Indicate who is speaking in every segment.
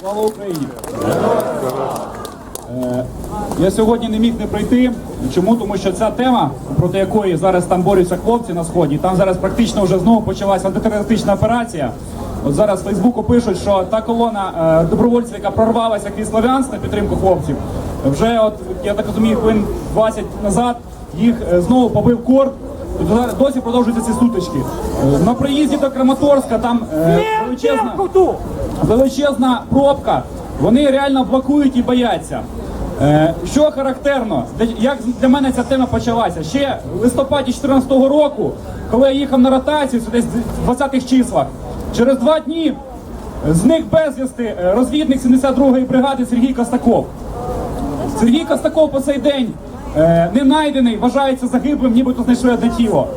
Speaker 1: Слава Україні! Е, Я сьогодні не міг не прийти. Чому? Тому що ця тема, проти якої зараз там борються хлопці на сході, там зараз практично вже знову почалася антитерористична операція. От зараз в Фейсбуку пишуть, що та колона е, добровольців, яка прорвалася крізь Слов'янськ на підтримку хлопців, вже от я так розумію, хвилин 20 назад їх е, знову побив корд. Досі продовжуються ці сутички. Е, На приїзді до Краматорська там е, величезна величезна пробка. Вони реально блокують і бояться. Е, що характерно, як для мене ця тема почалася? Ще в листопаді 2014 року, коли я їхав на ротацію, це десь в 20-х числах, через два дні зник безвісти е, розвідник 72-ї бригади Сергій Костаков. Сергій Костаков по цей день е, не знайдений, вважається загиблим, нібито знайшли одне тіло.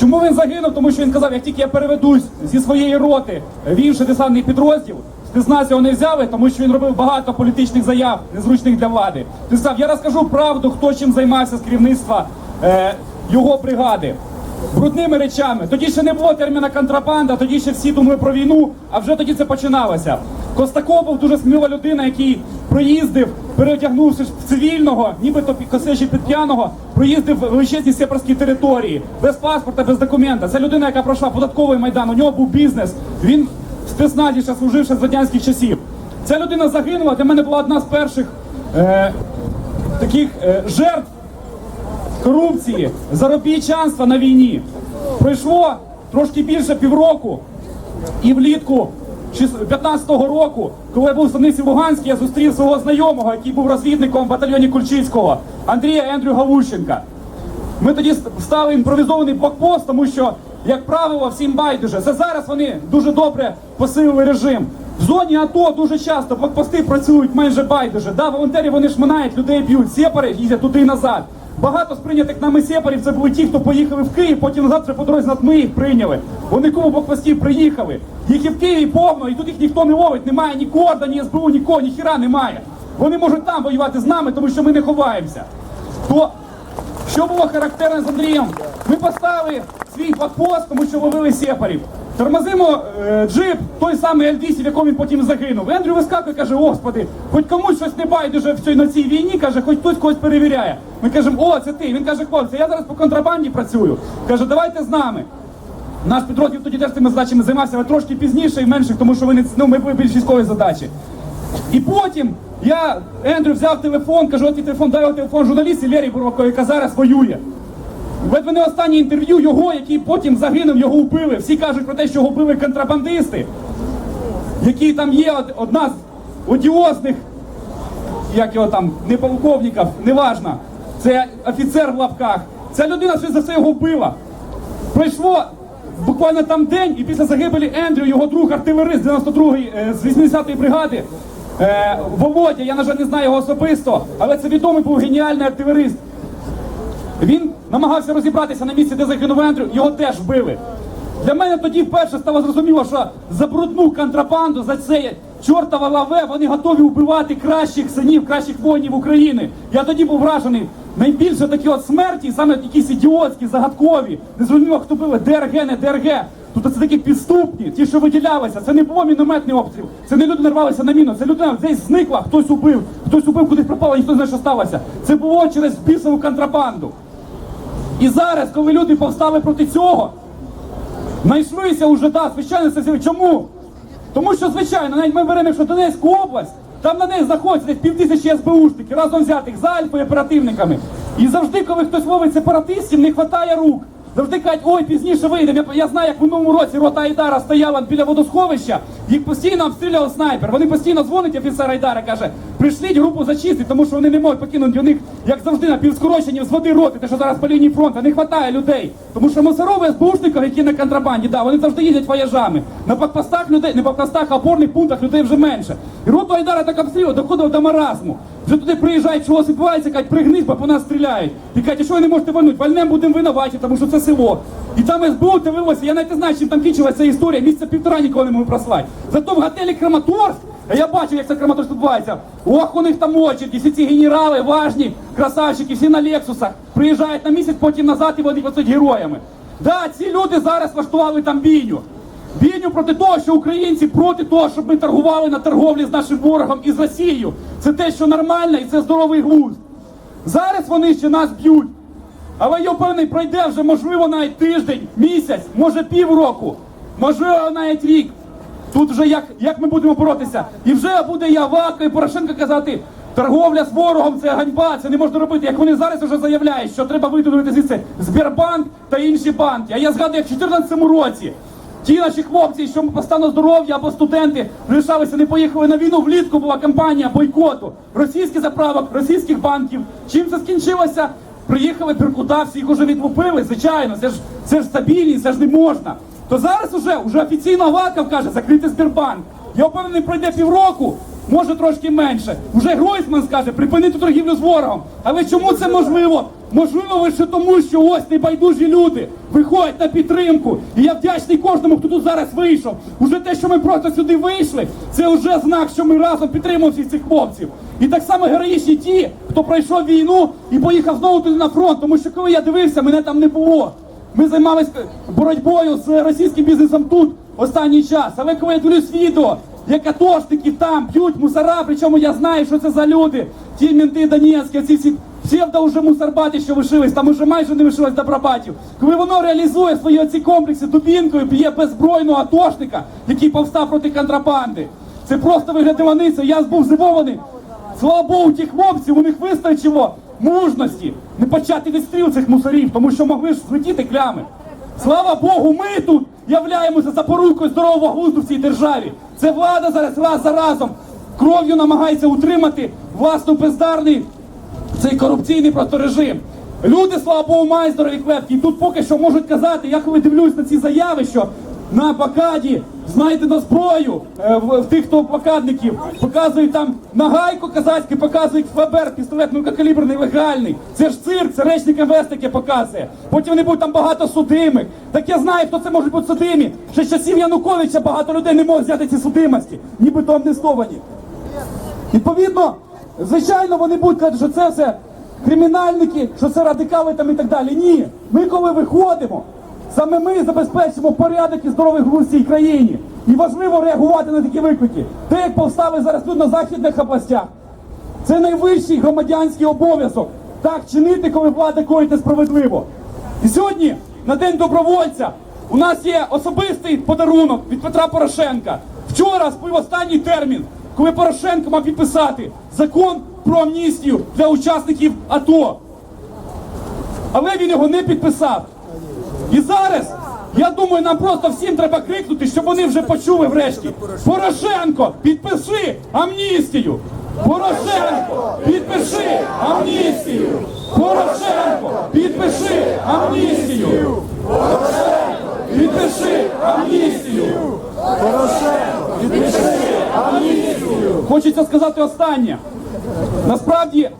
Speaker 1: Чому він загинув? Тому що він казав, як тільки я переведусь зі своєї роти в інший десантний підрозділ, спецназ його не взяли, тому що він робив багато політичних заяв, незручних для влади. Ти сказав, я розкажу правду, хто чим займався з керівництва е, його бригади. Брудними речами. Тоді ще не було терміна контрабанда, тоді ще всі думали про війну, а вже тоді це починалося. Костаков був дуже сміла людина, який проїздив, переодягнувшись в цивільного, нібито косячи під п'яного, проїздив величезні сепарські території, без паспорта, без документа. Це людина, яка пройшла податковий майдан, у нього був бізнес. Він спецназі ще служив ще з радянських часів. Ця людина загинула. Для мене була одна з перших е, таких е, жертв корупції, заробітчанства на війні. Пройшло трошки більше півроку, і влітку 15-го року, коли я був в станиці Луганській, я зустрів свого знайомого, який був розвідником в батальйоні Кульчицького, Андрія Ендрю Галущенка. Ми тоді стали імпровізований блокпост, тому що, як правило, всім байдуже. Це зараз вони дуже добре посилили режим. В зоні АТО дуже часто блокпости працюють майже байдуже. Да, волонтери вони шминають, людей б'ють, сепари їздять туди і назад. Багато з прийнятих нами сепарів це були ті, хто поїхали в Київ, потім назад вже по дорозі над ми їх прийняли. Вони кому блокпостів приїхали. Їх і в Києві повно, і тут їх ніхто не ловить. Немає ні корда, ні СБУ, нікого, ні хіра немає. Вони можуть там воювати з нами, тому що ми не ховаємося. То що було характерно з Андрієм? Ми поставили свій блокпост, тому що ловили сепарів. Тормозимо е, джип, той самий L200, в якому він потім загинув. Ендрю вискакує, каже, господи, хоч комусь щось не байдуже в цій на цій війні, каже, хоч хтось когось перевіряє. Ми кажемо, о, це ти. Він каже, хлопці, я зараз по контрабанді працюю. Каже, давайте з нами. Наш підрозділ тоді теж цими задачами займався, але трошки пізніше і менших, тому що вони ну, ми були більш військові задачі. І потім я Ендрю взяв телефон, кажу, от телефон, дай телефон журналістці Лері Бурбакові, яка зараз воює. Ви мене останнє інтерв'ю його, який потім загинув, його вбили. Всі кажуть про те, що його вбили контрабандисти, які там є одна з одіозних, як його там, не полковників, неважно. Це офіцер в лапках. Ця людина щось за це його вбила. Пройшло буквально там день, і після загибелі Ендрю, його друг артилерист 92-ї е, з 80-ї бригади. е, Володя, я на жаль не знаю його особисто, але це відомий був геніальний артилерист. Він намагався розібратися на місці, де загинув Ендрю, його теж вбили. Для мене тоді вперше стало зрозуміло, що за брудну контрабанду, за це чортове лаве, вони готові вбивати кращих синів, кращих воїнів України. Я тоді був вражений. Найбільше такі от смерті, саме якісь ідіотські, загадкові. Не зрозуміло, хто били ДРГ, не ДРГ. Тут це такі підступні, ті, що виділялися. Це не було мінометний обстріл. Це не люди нарвалися на міну. Це людина десь зникла, хтось убив, хтось убив, кудись пропала, ніхто не знає, що сталося. Це було через бісову контрабанду. І зараз, коли люди повстали проти цього, знайшлися уже, да, звичайно, це. Чому? Тому що, звичайно, навіть ми беремо, що Донецьку область, там на неї знаходяться півтисячі СБУшників, разом взятих за Альфою оперативниками. І завжди, коли хтось ловить сепаратистів, не вистачає рук. Завжди кажуть, ой, пізніше вийдемо. Я, я знаю, як в минулому році рота Айдара стояла біля водосховища, їх постійно обстрілював снайпер. Вони постійно дзвонять, офіцер Айдара каже, прийшліть групу зачистити, тому що вони не можуть покинути. У них, як завжди, на півскороченні з води роти, те, що зараз по лінії фронту, не вистачає людей. Тому що мусорови СБУшників, які на контрабанді, да, вони завжди їздять вояжами. На блокпостах людей, не блокпостах, а опорних пунктах людей вже менше. І роту Айдара так обстрілював, доходив до маразму. Вже туди приїжджають, чого відбувається, кажуть, пригнись, бо по нас стріляють. І кажуть, що ви не можете вальнути? Вальнем будемо винуваті, тому що це село. І там СБУ дивилося, я навіть не знаю, чим там кінчилася історія, місяця півтора ніколи не можу прослати. Зато в готелі Краматорськ, а я бачив, як це Краматорськ відбувається. Ох, у них там очереді, всі ці генерали, важні, красавчики, всі на Лексусах. Приїжджають на місяць, потім назад і вони працюють героями. Да, ці люди зараз влаштували там бійню. Бійню проти того, що українці проти того, щоб ми торгували на торговлі з нашим ворогом і з Росією. Це те, що нормально, і це здоровий глузд. Зараз вони ще нас б'ють. Але я впевнений, пройде вже, можливо, навіть тиждень, місяць, може півроку, можливо, навіть рік. Тут вже як, як ми будемо боротися? І вже буде Явака і Порошенко казати, торговля з ворогом це ганьба, це не можна робити. Як вони зараз вже заявляють, що треба виділити звідси Сбербанк та інші банки. А я згадую, як в 2014 році ті наші хлопці, що по стану здоров'я або студенти лишалися, не поїхали на війну. Влітку була кампанія бойкоту російських заправок, російських банків. Чим це скінчилося? Приїхали перкутавці, їх уже відлупили, звичайно, це ж це ж стабільність, це ж не можна. То зараз уже, уже офіційно Аваков каже, закрити Сбербанк. Я впевнений, пройде півроку, може трошки менше. Уже Гройсман скаже, припинити торгівлю з ворогом. Але чому це можливо? Можливо, лише тому, що ось небайдужі люди виходять на підтримку. І я вдячний кожному, хто тут зараз вийшов. Уже те, що ми просто сюди вийшли, це вже знак, що ми разом підтримуємо всіх цих хлопців. І так само героїчні ті, хто пройшов війну і поїхав знову туди на фронт. Тому що коли я дивився, мене там не було. Ми займалися боротьбою з російським бізнесом тут останній час. Але коли я дивлюсь відео, як атошників там б'ють мусора, причому я знаю, що це за люди. Ті мінти Донецькі, ці всі псевдо вже мусорбати, що лишились, там уже майже не лишилось добробатів. Коли воно реалізує свої оці комплекси дубінкою, б'є беззбройного атошника, який повстав проти контрабанди. Це просто виглядиваниця. Я був здивований. Слава Богу, ті хлопці, у них вистачило мужності не почати відстріл цих мусорів, тому що могли ж злетіти клями. Слава Богу, ми тут являємося запорукою здорового глузду в цій державі. Це влада зараз раз за разом кров'ю намагається утримати власну бездарний цей корупційний просто режим. Люди, слава Богу, мають здорові клепки. І тут поки що можуть казати, я коли дивлюсь на ці заяви, що на блокаді знайдено зброю е, в, в тих, хто блокадників, показують там нагайку казацьке, показують ФБР, пістолет мілкокаліберний легальний. Це ж цирк, це речник МВС таке показує. Потім вони будуть там багато судимих. Так я знаю, хто це може бути судимі. Ще з часів Януковича багато людей не можуть взяти ці судимості, нібито амнестовані. Відповідно, звичайно, вони будуть казати, що це все кримінальники, що це радикали там і так далі. Ні, ми коли виходимо, саме ми забезпечимо порядок і здоровий глузд в цій країні. І важливо реагувати на такі виклики. Те, як повстали зараз тут на західних областях, це найвищий громадянський обов'язок. Так чинити, коли влада коїть несправедливо. І сьогодні, на День добровольця, у нас є особистий подарунок від Петра Порошенка. Вчора сплив останній термін, коли Порошенко мав підписати закон про амністію для учасників АТО. Але він його не підписав. І зараз, я думаю, нам просто всім треба крикнути, щоб вони вже почули врешті. Порошенко, підпиши амністію! Порошенко, підпиши амністію! Порошенко, підпиши амністію! Порошенко, підпиши амністію! Порошенко, підпиши амністію! Хочеться сказати останнє. Насправді,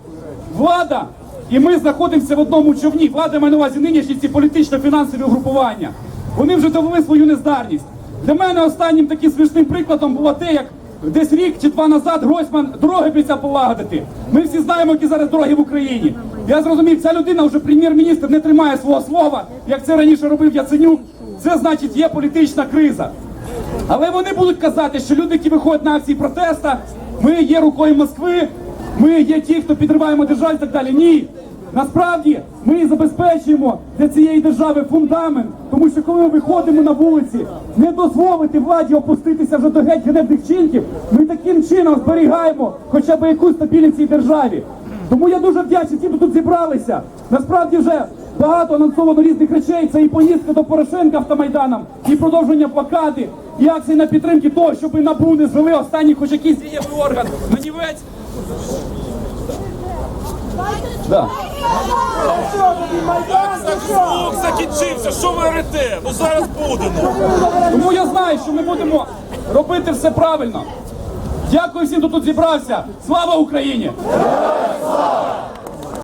Speaker 1: влада і ми знаходимося в одному човні. Влада має на увазі нинішні ці політично-фінансові угрупування. Вони вже довели свою нездарність. Для мене останнім таким смішним прикладом було те, як десь рік чи два назад Гройсман дороги обіцяв полагодити. Ми всі знаємо, які зараз дороги в Україні. Я зрозумів, ця людина вже прем'єр-міністр не тримає свого слова, як це раніше робив Яценюк. Це значить є політична криза. Але вони будуть казати, що люди, які виходять на акції протеста, ми є рукою Москви, ми є ті, хто підриваємо державу і так далі. Ні. Насправді ми забезпечуємо для цієї держави фундамент, тому що коли ми виходимо на вулиці, не дозволити владі опуститися вже до геть ганебних чинків, ми таким чином зберігаємо хоча б якусь стабільність цій державі. Тому я дуже вдячний тим, хто тут зібралися. Насправді вже багато анонсовано різних речей. Це і поїздка до Порошенка автомайданом, і продовження блокади, і акції на підтримки того, щоб НАБУ не звели останній хоч якийсь дієвий орган. Нанівець. Да.
Speaker 2: Так звук закінчився, що ви орете? Ну зараз будемо.
Speaker 1: Тому я знаю, що ми будемо робити все правильно. Дякую всім, хто тут зібрався. Слава Україні!